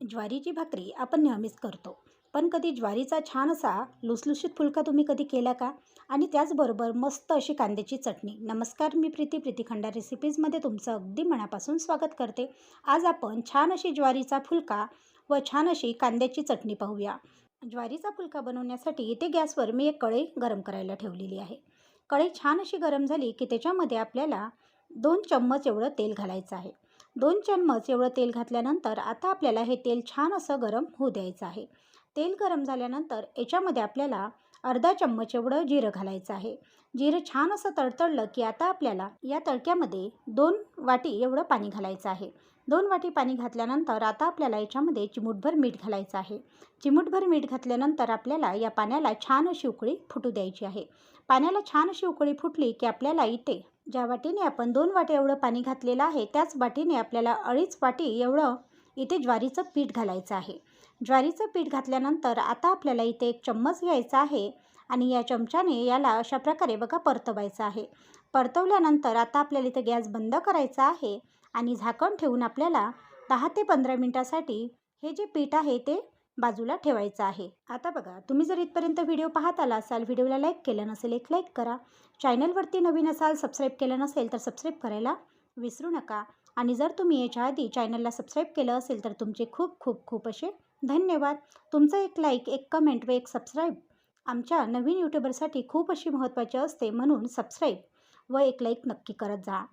ज्वारीची भाकरी आपण नेहमीच करतो. पण कधी ज्वारीचा छान असा लुसलुशीत फुलका तुम्ही कधी केला का? आणि त्याचबरोबर मस्त अशी कांद्याची चटणी. नमस्कार मी प्रीती. प्रीती खंडा रेसिपीजमध्ये तुमचं अगदी मनापासून स्वागत करते. आज आपण छान अशी ज्वारीचा फुलका व छान अशी कांद्याची चटणी पाहूया. ज्वारीचा फुलका बनवण्यासाठी इथे गॅसवर मी एक कढई गरम करायला ठेवलेली आहे. कढई छान अशी गरम झाली की त्याच्यामध्ये आपल्याला दोन चम्मच एवढं तेल घालायचं आहे. दोन चम्मच एवढं तेल घातल्यानंतर आता आपल्याला हे तेल छान असं गरम होऊ द्यायचं आहे. तेल गरम झाल्यानंतर याच्यामध्ये आपल्याला अर्धा चम्मच एवढं जिरं घालायचं आहे. जिरं छान असं तडतडलं की आता आपल्याला या तडक्यामध्ये दोन वाटी एवढं पाणी घालायचं आहे. दोन वाटी पाणी घातल्यानंतर आता आपल्याला याच्यामध्ये चिमूटभर मीठ घालायचं आहे. चिमूटभर मीठ घातल्यानंतर आपल्याला या पाण्याला छान अशी उकळी फुटू द्यायची आहे. पाण्याला छान अशी उकळी फुटली की आपल्याला इथे ज्या वाटीने आपण दोन वाटी एवढं पाणी घातलेलं आहे त्याच वाटीने आपल्याला अडीच वाटी एवढं इथे ज्वारीचं पीठ घालायचं आहे. ज्वारीचं पीठ घातल्यानंतर आता आपल्याला इथे एक चम्मच घ्यायचा आहे आणि या चमच्याने याला अशा प्रकारे बघा परतवायचं आहे. परतवल्यानंतर आता आपल्याला इथे गॅस बंद करायचा आहे आणि झाकण ठेवून आपल्याला दहा ते पंधरा मिनटासाठी हे जे पीठ आहे ते बाजूला ठेवायचं आहे. आता बघा तुम्ही जर इथपर्यंत व्हिडिओ पाहत आला असाल व्हिडिओला लाईक केलं नसेल एक लाईक करा. चॅनलवरती नवीन असाल सबस्क्राईब केलं नसेल तर सबस्क्राईब करायला विसरू नका. आणि जर तुम्ही याच्या आधी चॅनलला सबस्क्राईब केलं असेल तर तुमचे खूप खूप खूप असे धन्यवाद. तुमचं एक लाईक एक कमेंट व एक सबस्क्राईब आमच्या नवीन यूट्यूबरसाठी खूप अशी महत्त्वाची असते म्हणून सबस्क्राईब व एक लाईक नक्की करत जा.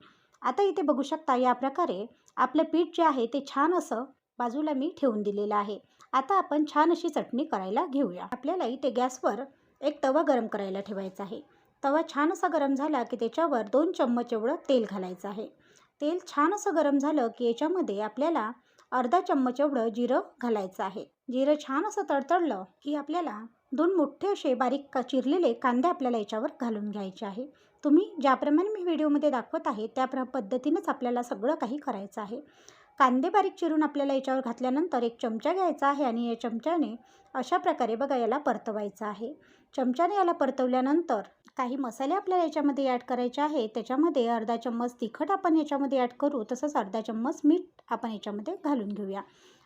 आता इथे बघू शकता या प्रकारे आपलं पीठ जे आहे ते छान असं बाजूला मी ठेवून दिलेलं आहे. आता आपण छान अशी चटणी करायला घेऊया. आपल्याला इथे गॅसवर एक तवा गरम करायला ठेवायचा आहे. तवा छान असा गरम झाला की त्याच्यावर दोन चम्मच एवढं तेल घालायचं आहे. तेल छान असं गरम झालं की याच्यामध्ये आपल्याला अर्धा चम्मच एवढं जिरं घालायचं आहे. जिरं छान असं तडतडलं की आपल्याला दोन मोठे असे बारीक का चिरलेले कांदे आपल्याला याच्यावर घालून घ्यायचे आहे. तुम्ही ज्याप्रमाणे मी व्हिडिओमध्ये दाखवत आहे त्या प्र पद्धतीनंच आपल्याला सगळं काही करायचं आहे. कांदे बारीक चिरून आपल्याला याच्यावर घातल्यानंतर एक चमचा घ्यायचा आहे आणि या चमच्याने अशा प्रकारे बघा याला परतवायचं आहे. चमच्याने याला परतवल्यानंतर काही मसाले आपल्याला याच्यामध्ये ॲड करायचे आहे त्याच्यामध्ये अर्धा चम्मच तिखट आपण याच्यामध्ये ॲड करू. तसंच अर्धा चम्मच मीठ आपण याच्यामध्ये घालून घेऊया.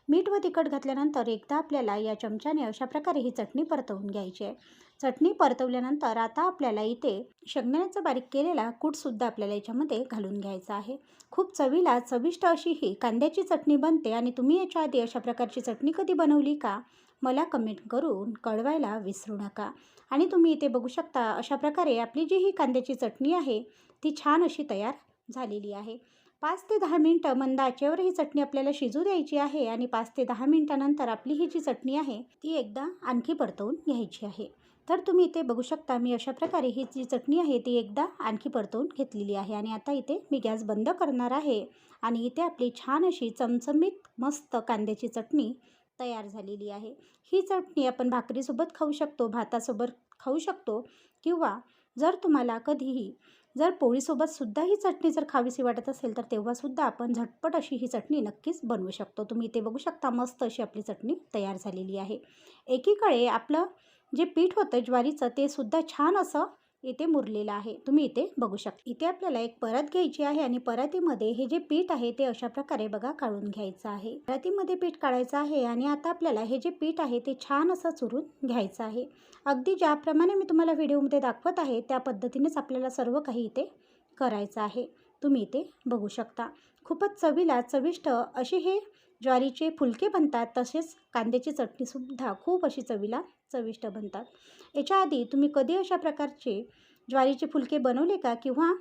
मीठ व तिखट घातल्यानंतर एकदा आपल्याला या चमच्याने अशा प्रकारे ही चटणी परतवून घ्यायची आहे. चटणी परतवल्यानंतर आता आपल्याला इथे शेंगदाण्याचा बारीक केलेला कूटसुद्धा आपल्याला याच्यामध्ये घालून घ्यायचा आहे. खूप चवीला चविष्ट अशी ही कांद्याची चटणी बनते आणि तुम्ही याच्या आधी अशा प्रकारची चटणी कधी बनवली का? मला कमेंट करून कळवायला विसरू नका. आणि तुम्ही इथे बघू शकता अशा प्रकारे आपली जी ही कांद्याची चटणी आहे ती छान अशी तयार झालेली आहे. पाच ते दहा मिनटं मंद आचेवर ही चटणी आपल्याला शिजू द्यायची आहे आणि पाच ते दहा मिनटानंतर आपली ही जी चटणी आहे ती एकदा आणखी परतवून घ्यायची आहे. तर तुम्ही इथे बघू शकता मी अशा प्रकारे ही जी चटणी आहे ती एकदा आणखी परतवून घेतलेली आहे आणि आता इथे मी गॅस बंद करणार आहे आणि इथे आपली छान अशी चमचमीत मस्त कांद्याची चटणी तयार झालेली आहे. ही चटणी आपण भाकरीसोबत खाऊ शकतो भातासोबत खाऊ शकतो किंवा जर तुम्हाला कधीही जर पोळीसोबतसुद्धा ही चटणी जर खावीशी वाटत असेल तर तेव्हासुद्धा आपण झटपट अशी ही चटणी नक्कीच बनवू शकतो. तुम्ही इथे बघू शकता मस्त अशी आपली चटणी तयार झालेली आहे. एकीकडे आपलं जे पीठ होतं ज्वारीचं ते सुद्धा छान असं इथे मुरलेलं आहे. तुम्ही इथे बघू शकता. इथे आपल्याला एक परत घ्यायची आहे आणि परातीमध्ये हे जे पीठ आहे ते अशा प्रकारे बघा काढून घ्यायचं आहे. परातीमध्ये पीठ काढायचं आहे आणि आता आपल्याला हे जे पीठ आहे ते छान असं चुरून घ्यायचं आहे. अगदी ज्याप्रमाणे मी तुम्हाला व्हिडिओमध्ये दाखवत आहे त्या पद्धतीनेच आपल्याला सर्व काही इथे करायचं आहे. तुम्ही इथे बघू शकता. खूपच चवीला चविष्ट असे हे ज्वारीचे फुलके बनतात तसेच कांद्याची चटणीसुद्धा खूप अशी चवीला चविष्ट बनतात. याच्या आधी तुम्ही कधी अशा प्रकारचे ज्वारीचे फुलके बनवले का? किंवा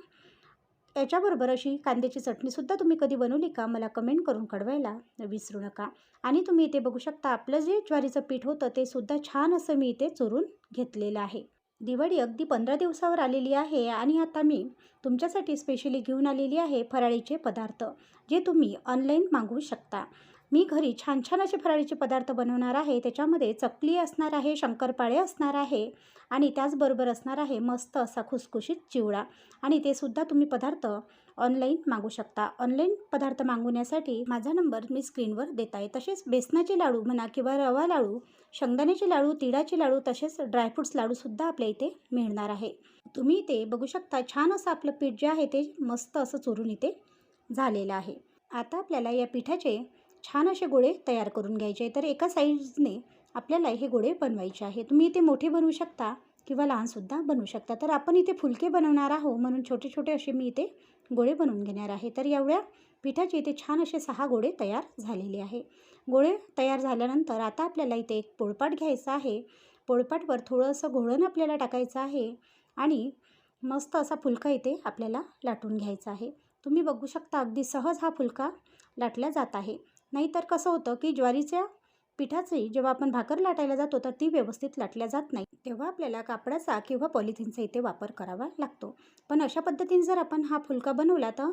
याच्याबरोबर अशी कांद्याची चटणीसुद्धा तुम्ही कधी बनवली का? मला कमेंट करून कळवायला विसरू नका. आणि तुम्ही इथे बघू शकता आपलं जे ज्वारीचं पीठ होतं ते सुद्धा छान असं मी इथे चोरून घेतलेलं आहे. दिवाळी अगदी पंधरा दिवसावर आलेली आहे आणि आता मी तुमच्यासाठी स्पेशली घेऊन आलेली आहे फराळीचे पदार्थ जे तुम्ही ऑनलाईन मागवू शकता. मी घरी छान छान असे फराळीचे पदार्थ बनवणार आहे त्याच्यामध्ये चकली असणार आहे शंकरपाळे असणार आहे आणि त्याचबरोबर असणार आहे मस्त असा खुसखुशीत चिवडा. आणि ते सुद्धा तुम्ही पदार्थ ऑनलाईन मागू शकता. ऑनलाईन पदार्थ मागवण्यासाठी माझा नंबर मी स्क्रीनवर देत आहे तसेच बेसनाचे लाडू म्हणा किंवा रवा लाडू शेंगदाण्याचे लाडू तिळाचे लाडू तसेच ड्रायफ्रूट्स लाडूसुद्धा आपल्या इथे मिळणार आहे. तुम्ही इथे बघू शकता छान असं आपलं पीठ जे आहे ते मस्त असं चुरून इथे झालेलं आहे. आता आपल्याला या पिठाचे छान असे गोळे तयार करून घ्यायचे आहे. तर एका साईजने आपल्याला हे गोळे बनवायचे आहे. तुम्ही इथे मोठे बनवू शकता किंवा लहानसुद्धा बनवू शकता. तर आपण इथे फुलके बनवणार आहोत म्हणून छोटे छोटे असे मी इथे गोळे बनवून घेणार आहे. तर एवढ्या पिठाचे इथे छान असे सहा गोळे तयार झालेले आहे. गोळे तयार झाल्यानंतर आता आपल्याला इथे एक पोळपाट घ्यायचा आहे. पोळपाटवर थोडंसं घोळण आपल्याला टाकायचं आहे आणि मस्त असा फुलका इथे आपल्याला लाटून घ्यायचा आहे. तुम्ही बघू शकता अगदी सहज हा फुलका लाटला जात आहे. नाहीतर कसं होतं की ज्वारीच्या पिठाची जेव्हा आपण भाकर लाटायला जातो तर ती व्यवस्थित लाटल्या जात नाही. तेव्हा आपल्याला कापडाचा किंवा पॉलिथिनचा इथे वापर करावा लागतो. पण अशा पद्धतीने जर आपण हा फुलका बनवला तर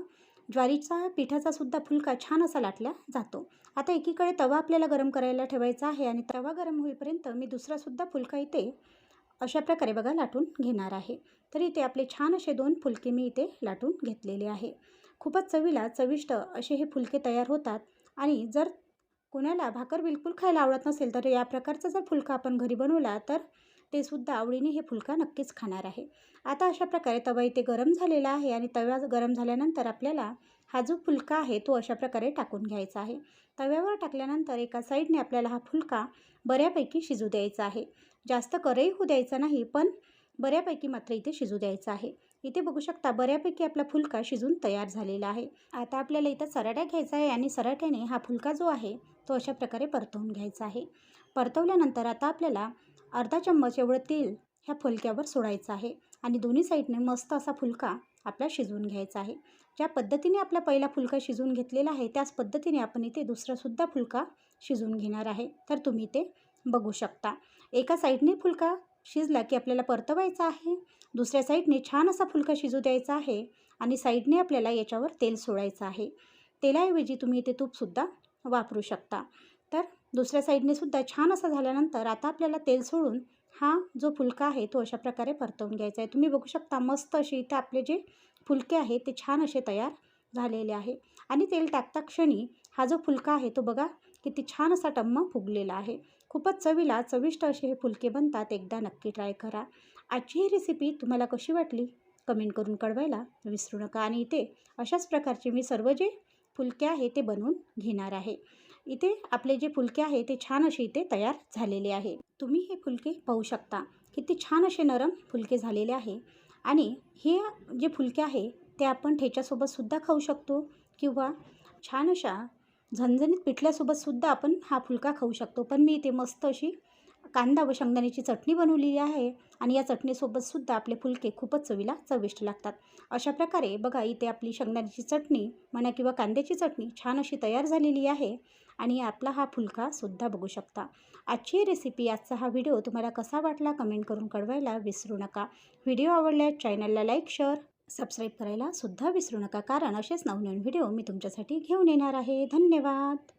ज्वारीचा पिठाचा सुद्धा फुलका छान असा लाटला जातो. आता एकीकडे तवा आपल्याला गरम करायला ठेवायचा आहे आणि तवा गरम होईपर्यंत मी दुसरासुद्धा फुलका इथे अशा प्रकारे बघा लाटून घेणार आहे. तर इथे आपले छान असे दोन फुलके मी इथे लाटून घेतलेले आहे. खूपच चवीला चविष्ट असे हे फुलके तयार होतात. आणि जर कोणाला भाकर बिलकुल खायला आवडत नसेल तर या प्रकारचा जर फुलका आपण घरी बनवला तर ते सुद्धा आवडीने हे फुलका नक्कीच खाणार आहे. आता अशा प्रकारे तवा इथे गरम झालेला आहे आणि तवा गरम झाल्यानंतर आपल्याला हा जो फुलका आहे तो अशा प्रकारे टाकून घ्यायचा आहे. तव्यावर टाकल्यानंतर एका साईडने आपल्याला हा फुलका बऱ्यापैकी शिजू द्यायचा आहे. जास्त करही होऊ द्यायचा नाही पण बऱ्यापैकी मात्र इथे शिजू द्यायचा आहे. इथे बघू शकता बऱ्यापैकी आपला फुलका शिजून तयार झालेला आहे. आता आपल्याला इथं सराट्या घ्यायचा आहे आणि सराट्याने हा फुलका जो आहे तो अशा प्रकारे परतवून घ्यायचा आहे. परतवल्यानंतर आता आपल्याला अर्धा चम्मच एवढं तेल ह्या फुलक्यावर सोडायचं आहे आणि दोन्ही साईडने मस्त असा फुलका आपला शिजवून घ्यायचा आहे. ज्या पद्धतीने आपला पहिला फुलका शिजवून घेतलेला आहे त्याच पद्धतीने आपण इथे दुसरासुद्धा फुलका शिजवून घेणार आहे. तर तुम्ही ते बघू शकता. एका साईडने फुलका शिजला की आपल्याला परतवायचा आहे. दुसऱ्या साईडने छान असा फुलका शिजू द्यायचा आहे आणि साईडने आपल्याला याच्यावर तेल सोडायचं आहे. तेलाऐवजी तुम्ही इथे तूपसुद्धा वापरू शकता. तर दुसऱ्या साईडने सुद्धा छान असा झाल्यानंतर आता आपल्याला तेल सोडून हा जो फुलका आहे तो अशा प्रकारे परतवून घ्यायचा आहे. तुम्ही बघू शकता मस्त अशी इथे आपले जे फुलके आहेत ते छान असे तयार झालेले आहे. आणि तेल टाकता क्षणी हा जो फुलका आहे तो बघा किती छान असा टम्म फुगलेला आहे. खूपच चवीला चविष्ट असे हे फुलके बनतात. एकदा नक्की ट्राय करा. आजची ही रेसिपी तुम्हाला कशी वाटली? कमेंट करून कळवायला विसरू नका. आणि इथे अशाच प्रकारचे मी सर्व जे फुलके आहे ते बनवून घेणार आहे. इथे आपले जे फुलके आहे ते छान असे इथे तयार झालेले आहे. तुम्ही हे फुलके पाहू शकता. किती छान असे नरम फुलके झालेले आहे. आणि हे जे फुलके आहे ते आपण ठेच्यासोबतसुद्धा खाऊ शकतो. किंवा छान अशा झणझणीत पिठल्यासोबतसुद्धा आपण हा फुलका खाऊ शकतो. पण मी इथे मस्त अशी कांदा व शेंगदाण्याची चटणी बनवलेली आहे आणि या चटणीसोबतसुद्धा आपले फुलके खूपच चवीला चविष्ट लागतात. अशा प्रकारे बघा इथे आपली शेंगदाण्याची चटणी म्हणा किंवा कांद्याची चटणी छान अशी तयार झालेली आहे आणि आपला हा फुलकासुद्धा बघू शकता. आजची रेसिपी आजचा हा व्हिडिओ तुम्हाला कसा वाटला कमेंट करून कळवायला विसरू नका. व्हिडिओ आवडल्यास चॅनलला लाईक शेअर सबस्क्राईब करायला सुद्धा विसरू नका. कारण असेच नवनवीन व्हिडिओ मी तुमच्यासाठी घेऊन येणार आहे. धन्यवाद.